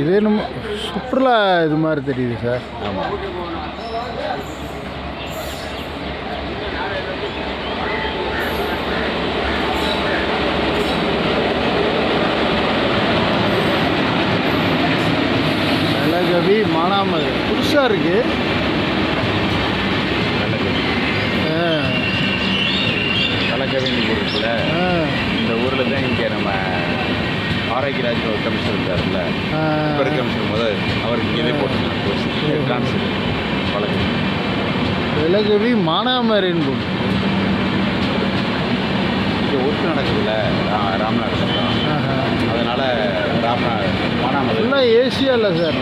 இது நம்ம சுற்றுலா இது மாதிரி தெரியுது சார். ஆமாம் நிலகவி மானாமது புதுசாக இருக்குது கலக்கவேணி ஊர் இருக்குல்ல இந்த ஊரில் தான் இங்கே நம்ம ஆரோக்கியராஜ் ஒரு கமிஷனர் இப்போ இருக்க கமிஷனர் முதல் அவருக்கு போட்டுருக்காங்க கோர்ஸ் கான்செப்ட் வழக்கு. நிலகவி மானாமரின் போட்டு இங்கே ஒர்க் நடக்குதுல்ல? ரா- ராமநாதத்தில் தான். அதனால் ராமநாத் ஃபுல்லாக ஏசியா இல்லை சார்.